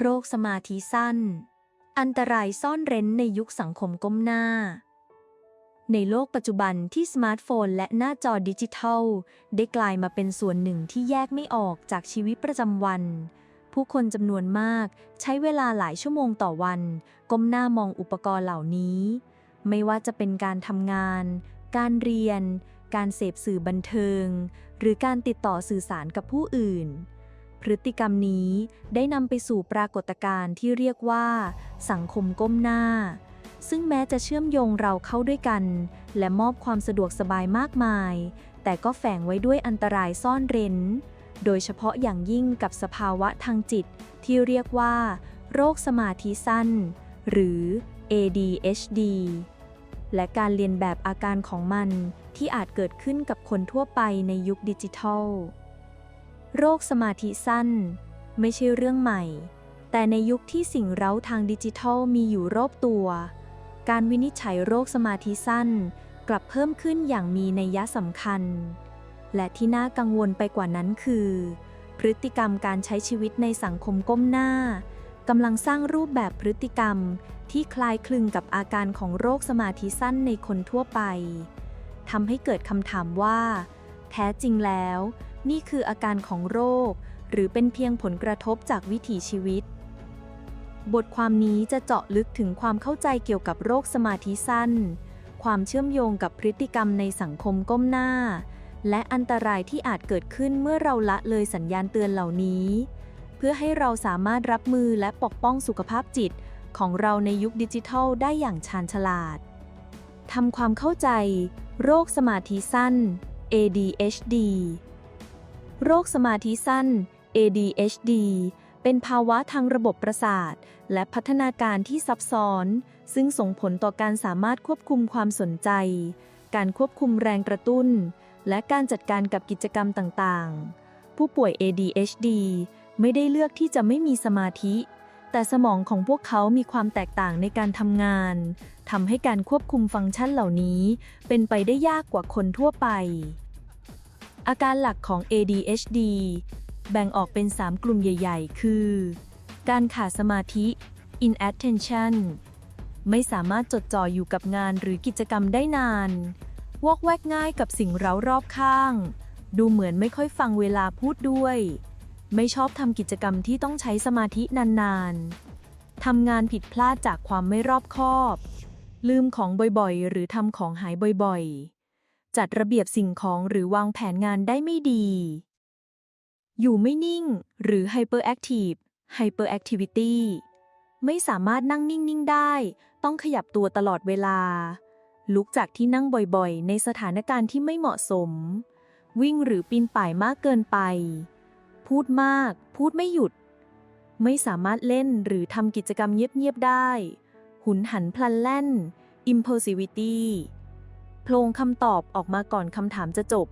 โรคสมาธิสั้น อันตรายซ่อนเร้นในยุคสังคมก้มหน้า ในโลกปัจจุบันที่สมาร์ทโฟนและหน้าจอดิจิทัล ได้กลายมาเป็นส่วนหนึ่งที่แยกไม่ออกจากชีวิตประจำวัน ผู้คนจำนวนมากใช้เวลาหลายชั่วโมงต่อวัน ก้มหน้ามองอุปกรณ์เหล่านี้ ไม่ว่าจะเป็นการทำงาน การเรียน การเสพสื่อบันเทิง หรือการติดต่อสื่อสารกับผู้อื่น พฤติกรรมนี้ได้นำไปสู่ปรากฏการณ์ที่เรียกว่า สังคมก้มหน้า ซึ่งแม้จะเชื่อมโยงเราเข้าด้วยกัน และมอบความสะดวกสบายมากมาย แต่ก็แฝงไว้ด้วยอันตรายซ่อนเร้น โดยเฉพาะอย่างยิ่งกับสภาวะทางจิต ที่เรียกว่า โรคสมาธิสั้น หรือ ADHD และการเรียนแบบอาการของมันที่อาจเกิดขึ้นกับคนทั่วไปในยุคดิจิทัล โรคสมาธิสั้น ไม่ใช่เรื่องใหม่ แต่ในยุคที่สิ่งเร้าทางดิจิทัลมีอยู่รอบตัว การวินิจฉัยโรคสมาธิสั้น กลับเพิ่มขึ้นอย่างมีนัยยะสำคัญ และที่น่ากังวลไปกว่านั้นคือ พฤติกรรมการใช้ชีวิตในสังคมก้มหน้ากำลังสร้างรูปแบบพฤติกรรมที่คล้ายคลึงกับอาการของโรคสมาธิสั้นในคนทั่วไปทำให้เกิดคำถามว่า แท้จริงแล้ว นี่คืออาการของโรค หรือเป็นเพียงผลกระทบจากวิถีชีวิต บทความนี้จะเจาะลึกถึงความเข้าใจเกี่ยวกับโรคสมาธิสั้น ความเชื่อมโยงกับพฤติกรรมในสังคมก้มหน้า และอันตรายที่อาจเกิดขึ้นเมื่อเราละเลยสัญญาณเตือนเหล่านี้ เพื่อให้เราสามารถรับมือและปกป้องสุขภาพจิตของเราในยุคดิจิทัลได้อย่างชาญฉลาด ทำความเข้าใจ โรคสมาธิสั้น ADHD โรคสมาธิสั้น ADHD เป็นภาวะทางระบบประสาท และพัฒนาการที่ซับซ้อน ซึ่งส่งผลต่อการสามารถควบคุมความสนใจ การควบคุมแรงกระตุ้น และการจัดการกับกิจกรรมต่างๆ ผู้ป่วย ADHD ไม่ได้เลือกที่จะไม่มีสมาธิ แต่สมองของพวกเขามีความแตกต่างในการทำงานทำให้การควบคุมฟังก์ชันเหล่านี้ เป็นไปได้ยากกว่าคนทั่วไป อาการหลักของ ADHD แบ่งออกเป็น 3 กลุ่มใหญ่ ๆ คือ การขาดสมาธิ inattention ไม่สามารถจดจ่ออยู่กับงานหรือกิจกรรมได้นาน วอกแวกง่ายกับสิ่งเร้ารอบข้าง ดูเหมือนไม่ค่อยฟังเวลาพูดด้วย ไม่ชอบทำกิจกรรมที่ต้องใช้สมาธินานๆ ทำงานผิดพลาดจากความไม่รอบคอบ ลืมของบ่อยๆ หรือทำของหายบ่อยๆ จัดระเบียบสิ่งของหรือวางแผนงานได้ไม่ดี อยู่ไม่นิ่ง หรือ hyperactive hyperactivity ไม่สามารถนั่งนิ่ง ๆ ได้ ต้องขยับตัวตลอดเวลา ลุกจากที่นั่งบ่อยๆ ในสถานการณ์ที่ไม่เหมาะสม วิ่งหรือปีนป่ายมากเกินไป พูดมาก พูดไม่หยุด ไม่สามารถเล่นหรือทำกิจกรรมเงียบ ๆ ได้ หุนหันพลันแล่น impulsivity โพลงคำตอบออกมาก่อนคำถามจะจบ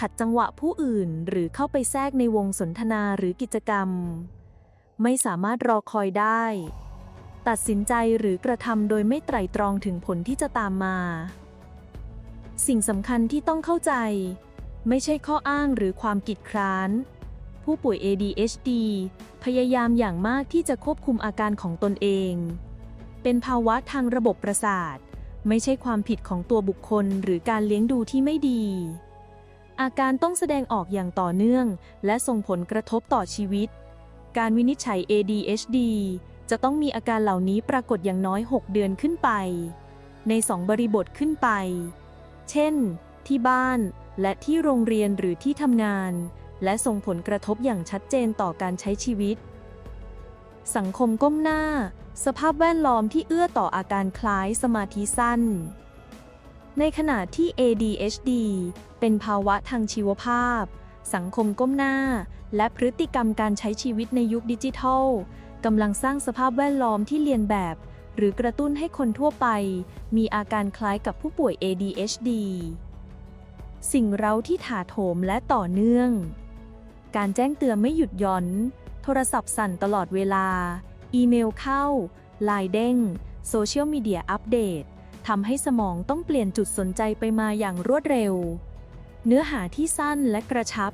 ขัดจังหวะผู้อื่นหรือเข้าไปแทรกในวงสนทนาหรือกิจกรรม ไม่สามารถรอคอยได้ ตัดสินใจหรือกระทำโดยไม่ไตร่ตรองถึงผลที่จะตามมา สิ่งสำคัญที่ต้องเข้าใจ ไม่ใช่ข้ออ้างหรือความกิดคร้าน ผู้ป่วย ADHD พยายามอย่างมากที่จะควบคุมอาการของตนเอง เป็นภาวะทางระบบประสาท ไม่ใช่ความผิดของตัวบุคคลหรือการเลี้ยงดูที่ไม่ดี อาการต้องแสดงออกอย่างต่อเนื่อง และส่งผลกระทบต่อชีวิต การวินิจฉัย ADHD จะต้องมีอาการเหล่านี้ปรากฏอย่างน้อย 6 เดือนขึ้นไป ใน 2 บริบทขึ้นไป เช่น ที่บ้านและที่โรงเรียนหรือที่ทำงาน และส่งผลกระทบอย่างชัดเจนต่อการใช้ชีวิต สังคมก้มหน้า สภาพแวดล้อมที่เอื้อต่ออาการคล้ายสมาธิสั้น ในขณะที่ ADHD เป็นภาวะทางชีวภาพ สังคมก้มหน้า และพฤติกรรมการใช้ชีวิตในยุคดิจิทัลกำลังสร้างสภาพแวดล้อมที่เลียนแบบ หรือกระตุ้นให้คนทั่วไป มีอาการคล้ายกับผู้ป่วย ADHD สิ่งเร้าที่ถาโถมและต่อเนื่อง การแจ้งเตือนไม่หยุดหย่อน โทรศัพท์สั่นตลอดเวลา อีเมลเข้าไลน์เด้ง โซเชียลมีเดียอัปเดตทำให้สมองต้องเปลี่ยนจุดสนใจไปมาอย่างรวดเร็ว เนื้อหาที่สั้นและกระชับ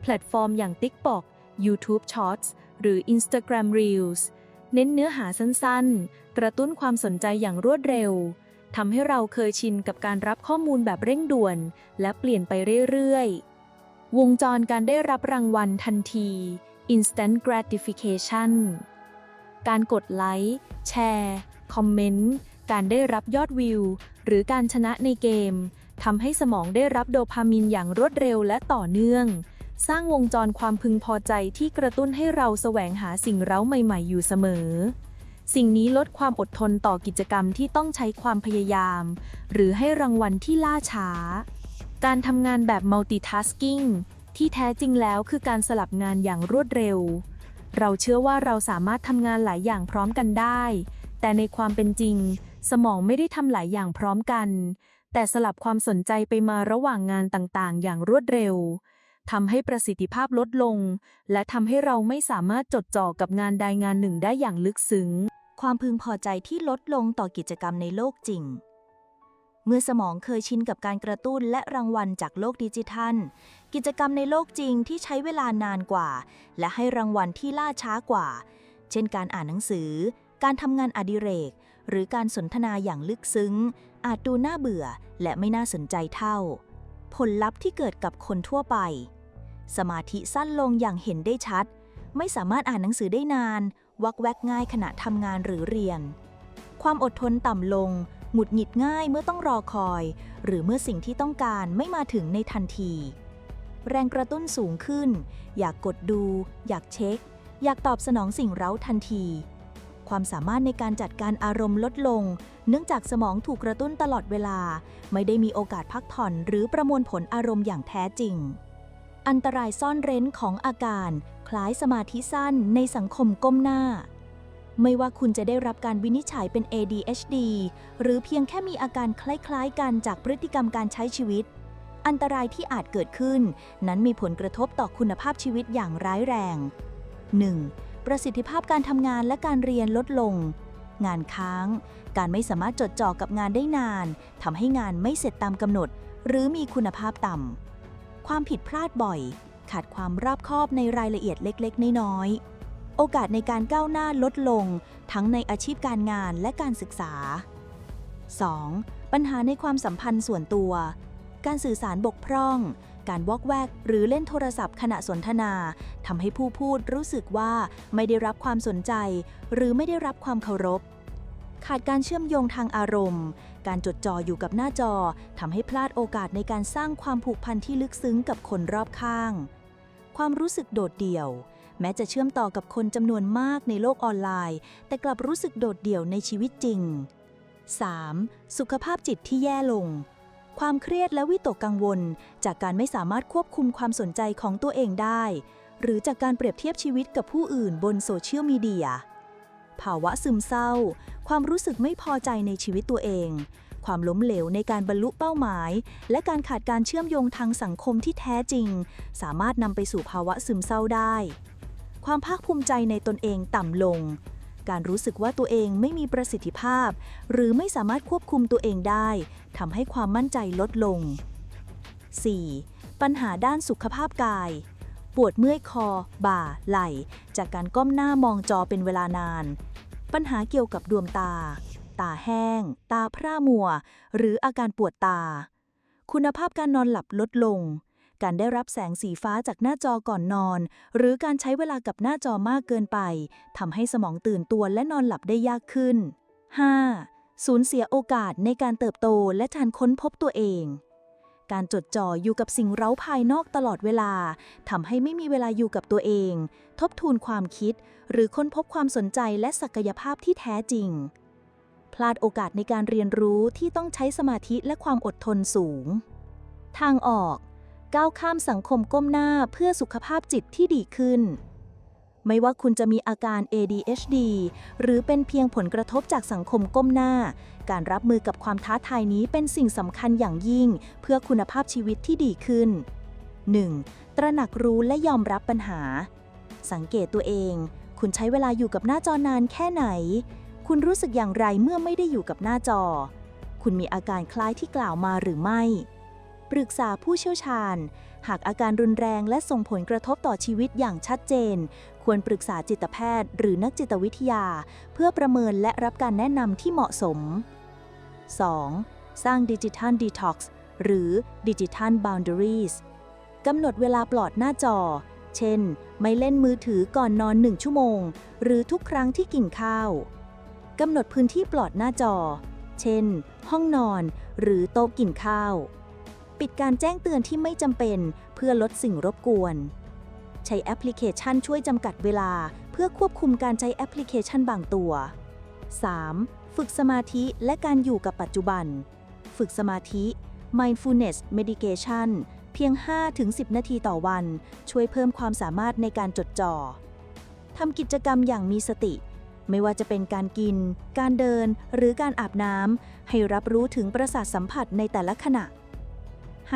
แพลตฟอร์มอย่าง TikTok YouTube Shorts หรือ Instagram Reels เน้นเนื้อหาสั้นๆ กระตุ้นความสนใจอย่างรวดเร็วทำให้เราเคยชินกับการรับข้อมูลแบบเร่งด่วน และเปลี่ยนไปเรื่อยๆ วงจรการได้รับรางวัลทันที instant gratification การกดไลค์ แชร์ คอมเมนต์ การได้รับยอดวิว หรือการชนะในเกม ทำให้สมองได้รับโดพามินอย่างรวดเร็วและต่อเนื่อง สร้างวงจรความพึงพอใจที่กระตุ้นให้เราแสวงหาสิ่งเร้าใหม่ๆ อยู่เสมอ สิ่งนี้ลดความอดทนต่อกิจกรรมที่ต้องใช้ความพยายาม หรือให้รางวัลที่ล่าช้า การทำงานแบบ multitasking ที่แท้จริงแล้วคือการสลับงานอย่างรวดเร็ว เราเชื่อว่าเราสามารถทำงานหลายอย่างพร้อมกันได้ แต่ในความเป็นจริง สมองไม่ได้ทำหลายอย่างพร้อมกัน แต่สลับความสนใจไปมาระหว่างงานต่างๆ อย่างรวดเร็วทำให้ประสิทธิภาพลดลง และทำให้เราไม่สามารถจดจ่อกับงานใดงานหนึ่งได้อย่างลึกซึ้ง ความพึงพอใจที่ลดลงต่อกิจกรรมในโลกจริง เมื่อสมองเคยชินกับการกระตุ้นและรางวัลจากโลกดิจิทัล กิจกรรมในโลกจริงที่ใช้เวลานานกว่า และให้รางวัลที่ล่าช้ากว่า เช่นการอ่านหนังสือ การทำงานอดิเรก หรือการสนทนาอย่างลึกซึ้ง อาจดูน่าเบื่อและไม่น่าสนใจเท่า ผลลัพธ์ที่เกิดกับคนทั่วไป สมาธิสั้นลงอย่างเห็นได้ชัด ไม่สามารถอ่านหนังสือได้นาน วักแวกง่ายขณะทำงานหรือเรียน ความอดทนต่ำลงหงุดหงิดง่ายเมื่อต้องรอคอย หรือเมื่อสิ่งที่ต้องการไม่มาถึงในทันที แรงกระตุ้นสูงขึ้น อยากกดดู อยากเช็ค อยากตอบสนองสิ่งเร้าทันที ความสามารถในการจัดการอารมณ์ลดลง เนื่องจากสมองถูกกระตุ้นตลอดเวลา ไม่ได้มีโอกาสพักผ่อนหรือประมวลผลอารมณ์อย่างแท้จริง อันตรายซ่อนเร้นของอาการ คล้ายสมาธิสั้นในสังคมก้มหน้าไม่ว่าคุณจะได้รับการวินิจฉัยเป็น ADHD หรือเพียงแค่มีอาการคล้ายๆกันจากพฤติกรรมการใช้ชีวิต อันตรายที่อาจเกิดขึ้น นั้นมีผลกระทบต่อคุณภาพชีวิตอย่างร้ายแรง 1. ประสิทธิภาพการทำงานและการเรียนลดลง งานค้าง การไม่สามารถจดจ่อกับงานได้นานทำให้งานไม่เสร็จตามกำหนด หรือมีคุณภาพต่ำความผิดพลาดบ่อย ขาดความรอบคอบในรายละเอียดเล็กๆ น้อยๆ โอกาสในการก้าวหน้าลดลง ทั้งในอาชีพการงานและการศึกษา 2. ปัญหาในความสัมพันธ์ส่วนตัว การสื่อสารบกพร่อง การวอกแวกหรือเล่นโทรศัพท์ขณะสนทนาทำให้ผู้พูดรู้สึกว่าไม่ได้รับความสนใจ หรือไม่ได้รับความเคารพ ขาดการเชื่อมโยงทางอารมณ์ การจดจ่ออยู่กับหน้าจอทำให้พลาดโอกาสในการสร้างความผูกพันที่ลึกซึ้งกับคนรอบข้าง ความรู้สึกโดดเดี่ยวแม้จะเชื่อมต่อกับคนจำนวนมากในโลกออนไลน์ แต่กลับรู้สึกโดดเดี่ยวในชีวิตจริง 3. สุขภาพจิตที่แย่ลง ความเครียดและวิตกกังวล จากการไม่สามารถควบคุมความสนใจของตัวเองได้ หรือจากการเปรียบเทียบชีวิตกับผู้อื่นบนโซเชียลมีเดีย ภาวะซึมเศร้า ความรู้สึกไม่พอใจในชีวิตตัวเอง ความล้มเหลวในการบรรลุเป้าหมาย และการขาดการเชื่อมโยงทางสังคมที่แท้จริง สามารถนำไปสู่ภาวะซึมเศร้าได้ ความภาคภูมิใจในตนเองต่ำลง การรู้สึกว่าตัวเองไม่มีประสิทธิภาพ หรือไม่สามารถควบคุมตัวเองได้ทำให้ความมั่นใจลดลง 4. ปัญหาด้านสุขภาพกาย ปวดเมื่อยคอ บ่า ไหล่ จากการก้มหน้ามองจอเป็นเวลานาน ปัญหาเกี่ยวกับดวงตา ตาแห้ง ตาพร่ามัว หรืออาการปวดตา คุณภาพการนอนหลับลดลง การได้รับแสงสีฟ้าจากหน้าจอก่อนนอน หรือการใช้เวลากับหน้าจอมากเกินไปทำให้สมองตื่นตัวและนอนหลับได้ยากขึ้น 5. สูญเสียโอกาสในการเติบโตและการค้นพบตัวเอง การจดจ่ออยู่กับสิ่งเร้าภายนอกตลอดเวลาทำให้ไม่มีเวลาอยู่กับตัวเอง ทบทวนความคิด หรือค้นพบความสนใจและศักยภาพที่แท้จริงพลาดโอกาสในการเรียนรู้ที่ต้องใช้สมาธิและความอดทนสูง ทางออก ก้าวข้ามสังคมก้มหน้าเพื่อสุขภาพจิตที่ดีขึ้น ไม่ว่าคุณจะมีอาการ ADHD หรือเป็นเพียงผลกระทบจากสังคมก้มหน้า การรับมือกับความท้าทายนี้เป็นสิ่งสำคัญอย่างยิ่ง เพื่อคุณภาพชีวิตที่ดีขึ้น 1. ตระหนักรู้และยอมรับปัญหา สังเกตตัวเอง คุณใช้เวลาอยู่กับหน้าจอนานแค่ไหน คุณรู้สึกอย่างไรเมื่อไม่ได้อยู่กับหน้าจอ คุณมีอาการคล้ายที่กล่าวมาหรือไม่ ปรึกษาผู้เชี่ยวชาญ หากอาการรุนแรงและส่งผลกระทบต่อชีวิตอย่างชัดเจน ควรปรึกษาจิตแพทย์ หรือนักจิตวิทยา เพื่อประเมินและรับการแนะนำที่เหมาะสม 2. สร้างดิจิทัลดีท็อกซ์หรือดิจิทัลบ o ว n ์ a r i e s กำหนดเวลาปลอดหน้าจอ เช่น ไม่เล่นมือถือก่อนนอนหนึ่งชั่วโมง หรือทุกครั้งที่กินข้าวกำหนดพื้นที่ปลอดหน้าจอ เช่น ห้องนอน หรือโต๊ะกินข้าว ปิดการแจ้งเตือนที่ไม่จำเป็น เพื่อลดสิ่งรบกวน ใช้แอปพลิเคชันช่วยจำกัดเวลา เพื่อควบคุมการใช้แอปพลิเคชันบางตัว 3. ฝึกสมาธิและการอยู่กับปัจจุบัน ฝึกสมาธิ mindfulness meditation เพียง 5-10 นาทีต่อวัน ช่วยเพิ่มความสามารถในการจดจ่อทำกิจกรรมอย่างมีสติ ไม่ว่าจะเป็นการกิน การเดิน หรือการอาบน้ำให้รับรู้ถึงประสาทสัมผัสในแต่ละขณะ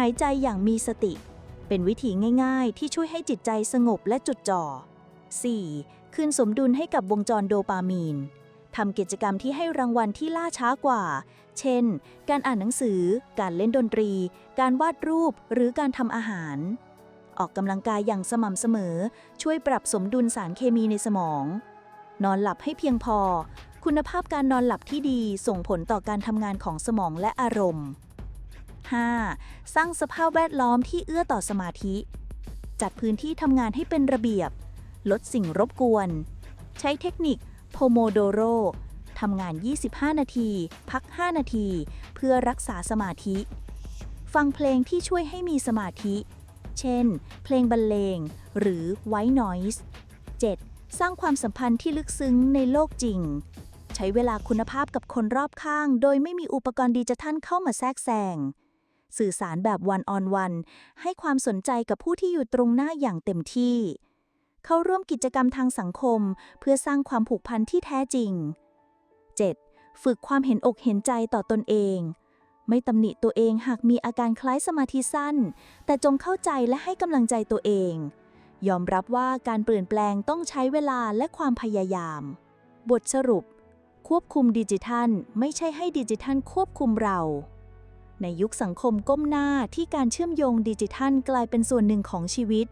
หายใจอย่างมีสติ เป็นวิธีง่าย ๆ ที่ช่วยให้จิตใจสงบและจดจ่อ 4. คืนสมดุลให้กับวงจรโดปามีนทำกิจกรรมที่ให้รางวัลที่ล่าช้ากว่า เช่น การอ่านหนังสือ การเล่นดนตรี การวาดรูป หรือการทำอาหาร ออกกำลังกายอย่างสม่ำเสมอ ช่วยปรับสมดุลสารเคมีในสมอง นอนหลับให้เพียงพอ คุณภาพการนอนหลับที่ดีส่งผลต่อการทำงานของสมองและอารมณ์ 5. สร้างสภาพแวดล้อมที่เอื้อต่อสมาธิ จัดพื้นที่ทำงานให้เป็นระเบียบ ลดสิ่งรบกวน ใช้เทคนิคโพโมโดโรทำงาน 25 นาที พัก 5 นาที เพื่อรักษาสมาธิ ฟังเพลงที่ช่วยให้มีสมาธิ เช่น เพลงบรรเลง หรือ white noise 7. สร้างความสัมพันธ์ที่ลึกซึ้งในโลกจริง ใช้เวลาคุณภาพกับคนรอบข้าง โดยไม่มีอุปกรณ์ดิจิทัลเข้ามาแทรกแซง สื่อสารแบบวันออนวันให้ความสนใจกับผู้ที่อยู่ตรงหน้าอย่างเต็มที่ เข้าร่วมกิจกรรมทางสังคม เพื่อสร้างความผูกพันที่แท้จริง 7. ฝึกความเห็นอกเห็นใจต่อตนเอง ไม่ตำหนิตัวเองหากมีอาการคล้ายสมาธิสั้น แต่จงเข้าใจและให้กำลังใจตัวเอง ยอมรับว่าการเปลี่ยนแปลงต้องใช้เวลาและความพยายาม บทสรุป ควบคุมดิจิทัล ไม่ใช่ให้ดิจิทัลควบคุมเรา ในยุคสังคมก้มหน้าที่การเชื่อมโยงดิจิทัลกลายเป็นส่วนหนึ่งของชีวิต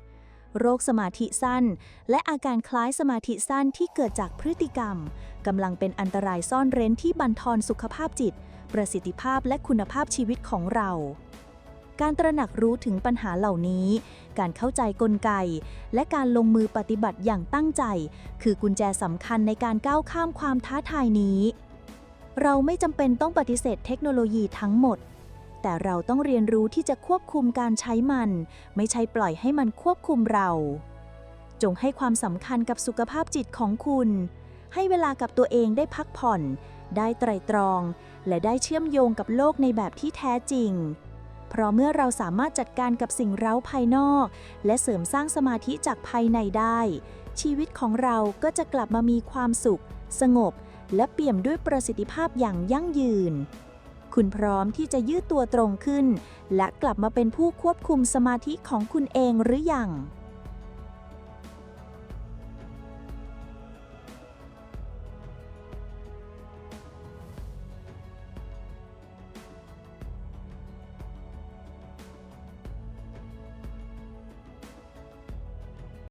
โรคสมาธิสั้น และอาการคล้ายสมาธิสั้นที่เกิดจากพฤติกรรมกำลังเป็นอันตรายซ่อนเร้นที่บั่นทอนสุขภาพจิต ประสิทธิภาพและคุณภาพชีวิตของเรา การตระหนักรู้ถึงปัญหาเหล่านี้ การเข้าใจกลไก และการลงมือปฏิบัติอย่างตั้งใจ คือกุญแจสำคัญในการก้าวข้ามความท้าทายนี้ เราไม่จำเป็นต้องปฏิเสธเทคโนโลยีทั้งหมด แต่เราต้องเรียนรู้ที่จะควบคุมการใช้มัน ไม่ใช่ปล่อยให้มันควบคุมเรา จงให้ความสำคัญกับสุขภาพจิตของคุณ ให้เวลากับตัวเองได้พักผ่อน ได้ไตรตรอง และได้เชื่อมโยงกับโลกในแบบที่แท้จริง เพราะเมื่อเราสามารถจัดการกับสิ่งเร้าภายนอก และเสริมสร้างสมาธิจากภายในได้ ชีวิตของเราก็จะกลับมามีความสุข สงบ และเปี่ยมด้วยประสิทธิภาพอย่างยั่งยืน คุณพร้อมที่จะยืดตัวตรงขึ้น และกลับมาเป็นผู้ควบคุมสมาธิของคุณเองหรือยัง